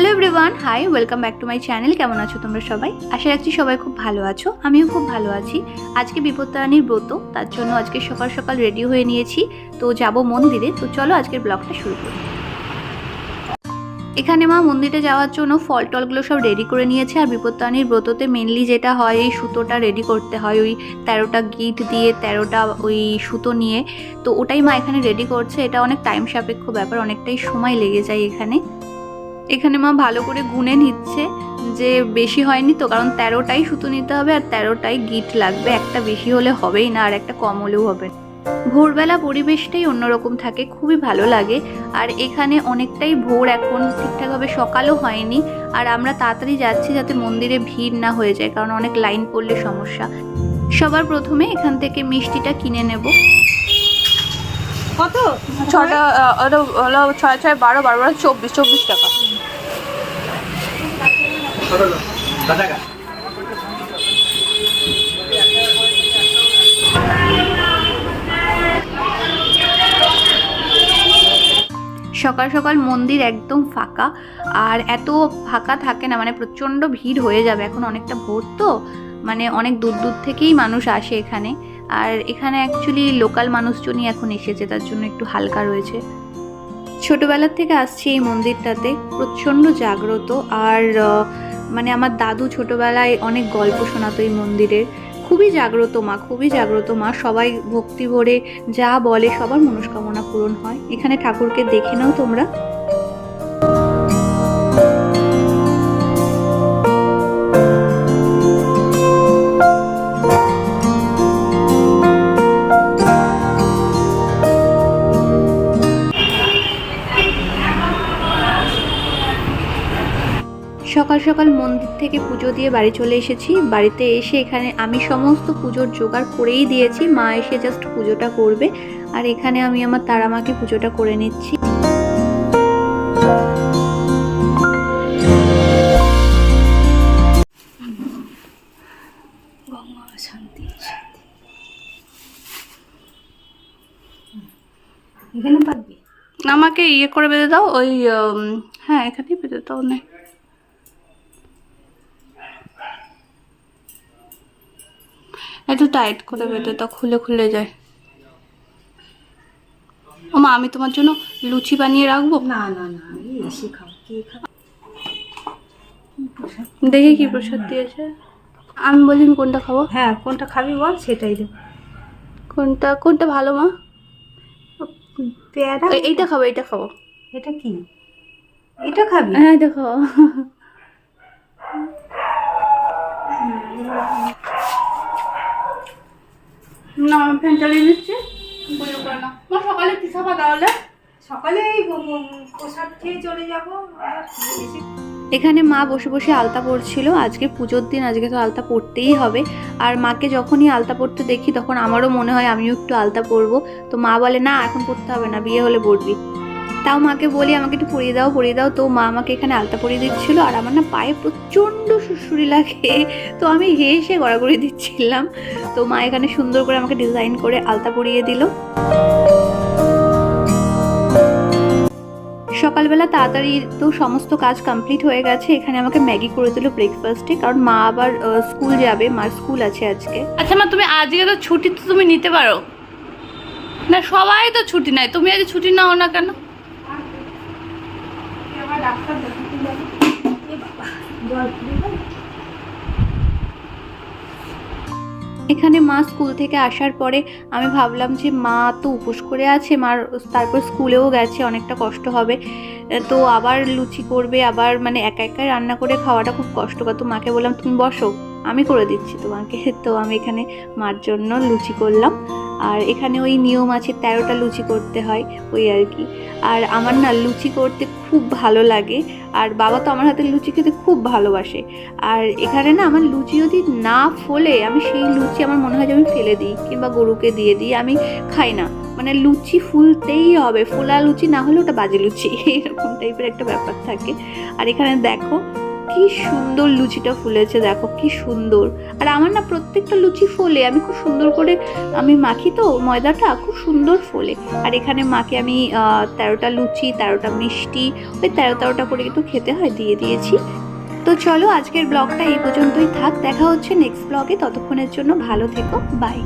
Hello everyone hi welcome back to my channel কেমন আছো তোমরা সবাই? আশা রাখছি সবাই খুব ভালো আছো। আমিও খুব ভালো আছি। আজকে বিপত্তারানীর ব্রত, তার জন্য আজকে সকাল সকাল রেডি হয়ে নিয়েছি। তো যাব মন্দিরে। তো চলো আজকের ব্লগটা শুরু করি। এখানে মা মন্দিরে যাওয়ার জন্য ফল টলগুলো সব রেডি করে নিয়েছে। আর বিপত্তারানীর ব্রততে মেনলি যেটা হয়, এই সুতোটা রেডি করতে হয়। ওই তেরোটা গিট দিয়ে তেরোটা ওই সুতো নিয়ে। তো ওটাই মা এখানে রেডি করছে। এটা অনেক টাইম সাপেক্ষ ব্যাপার, অনেকটাই সময় লেগে যায় এখানে। এখানে মা ভালো করে গুনে নিচ্ছে যে বেশি হয়নি তো, কারণ তেরোটাই সুতো নিতে হবে আর তেরোটাই গিট লাগবে। একটা বেশি হলে হবেই না, আর একটা কম হলেও হবে। ভোরবেলা পরিবেশটাই অন্যরকম থাকে, খুবই ভালো লাগে। আর এখানে অনেকটাই ভোর এখন, ঠিকঠাকভাবে সকালও হয়নি। আর আমরা তাড়াতাড়ি যাচ্ছি যাতে মন্দিরে ভিড় না হয়ে যায়, কারণ অনেক লাইন পড়লে সমস্যা। সবার প্রথমে এখান থেকে মিষ্টিটা কিনে নেব। কত? ছটা ছয় ছয়, বারো বারো বারো, চব্বিশ চব্বিশ টাকা। সকাল সকাল মন্দির একদম ফাঁকা, আর এত ফাঁকা থাকে না মানে প্রচণ্ড ভিড় হয়ে যাবে, এখন অনেকটা ভোর তো মানে অনেক দূর দূর থেকেই মানুষ আসে এখানে, আর এখানে অ্যাকচুয়ালি লোকাল মানুষজনই এখন এসেছে, তার জন্য একটু হালকা রয়েছে। ছোটবেলার থেকে আসছি এই মন্দিরটাতে, প্রচণ্ড জাগ্রত, আর মানে আমার দাদু ছোটবেলায় অনেক গল্প শোনাতো এই মন্দিরের খুবই জাগ্রত মা, খুবই জাগ্রত মা। সবাই ভক্তি ভরে যা বলে সবার মনস্কামনা পূরণ হয়। এখানে ঠাকুরকে দেখে নাও তোমরা। সকাল সকাল মন্দির থেকে পুজো দিয়ে বাড়ি চলে এসেছি। বাড়িতে এসে এখানে আমি সমস্ত পুজোর জোগাড় করেই দিয়েছি। মা এসে জাস্ট পুজোটা করবে আর এখানে আমি আমার তারা মাকে পুজোটা করে নিচ্ছি। শান্তি এখানে পারবি? আমাকে ইয়ে করে বেঁধে দাও ওই হ্যাঁ এখানেই বেঁধে দাও না একটু টাইট করে দাও খুলে খুলে যায়। ও মা আমি তোমার জন্য লুচি বানিয়ে রাখব? না না না এসে খাও কে খাও দেখি কি প্রসাদ দিয়েছে। আমি বলি কোনটা খাব? হ্যাঁ কোনটা খাবি বল সেটাই দেব। কোনটা কোনটা ভালো মা? পেয়ারা? এইটা খাব এইটা খাব। এটা কি? এটা খাবি? হ্যাঁ এটা খাব। না ফ্যান চালিয়ে দিচ্ছি পুজো করে না মা সকালে কি খাবা তাহলে? সকালে এই ব- ব- প্রসাদ খেয়ে চলে যাব আবার এখানে মা বসে বসে আলতা পড়ছিল আজকে পুজোর দিন আজকে তো আলতা পড়তেই হবে। আর মাকে যখনই আলতা পড়তে দেখি তখন আমারও মনে হয় আমিও একটু আলতা পরবো। তো মা বলে না এখন পড়তে হবে না বিয়ে হলে পড়বি তাও মাকে বলি, আমাকে একটু পরিয়ে দাও পরিয়ে দাও। তো মা আমাকে এখানে আলতা পরিয়ে দিচ্ছিল আর আমার না পায়ে প্রচণ্ড সুড়সুড়ি লাগে। তো আমি হেসে গড়াগড়ি দিচ্ছিলাম। তো মা এখানে সুন্দর করে আমাকে ডিজাইন করে আলতা পরিয়ে দিল। সকালবেলা তাড়াতাড়ি তো সমস্ত কাজ কমপ্লিট হয়ে গেছে। এখানে আমাকে ম্যাগি করে দিল ব্রেকফাস্টে কারণ মা আবার স্কুল যাবে। মার স্কুল আছে আজকে। আচ্ছা মা, তুমি আজকে তো ছুটি তো তুমি নিতে পারো। না, সবাই তো ছুটি নেয়। তুমি আজ ছুটি নাও না কেন? যাব এখানে মা স্কুল থেকে আসার পরে আমি ভাবলাম যে মা তো উপোস করে আছে মার তারপর স্কুলেও গেছে, অনেকটা কষ্ট হবে। তো আবার লুচি করবে, আবার মানে একা একা রান্না করে খাওয়াটা খুব কষ্টকর। তো মাকে বললাম, তুমি বসো, আমি করে দিচ্ছি তোমাকে। তো আমি এখানে মার জন্য লুচি করলাম। আর এখানে ওই নিয়ম আছে, তেরোটা লুচি করতে হয়, ওই আর কি। আর আমার না লুচি করতে খুব ভালো লাগে, আর বাবা তো আমার হাতে লুচি খেতে খুব ভালোবাসে। আর এখানে না আমার লুচি যদি না ফোলে, আমি সেই লুচি আমার মনে হয় যে আমি ফেলে দিই, কিংবা গরুকে দিয়ে দিই, আমি খাই না। মানে লুচি ফুলতেই হবে, ফোলা লুচি না হলে ওটা বাজে লুচি, এরকম টাইপের একটা ব্যাপার থাকে। আর এখানে দেখো কি সুন্দর লুচিটা ফুলেছে, দেখো কি সুন্দর। আর আমার না প্রত্যেকটা লুচি ফোলে, আমি খুব সুন্দর করে, আমি মাখি তো, ময়দাটা খুব সুন্দর ফোলে। আর এখানে মাকে আমি তেরোটা লুচি, তেরোটা মিষ্টি, ওই তেরো তেরোটা করে কিন্তু খেতে হয়, দিয়ে দিয়েছি। তো চলো আজকের ব্লগটা এই পর্যন্তই থাক, দেখা হচ্ছে নেক্সট ব্লগে ততক্ষণের জন্য ভালো থেকো বাই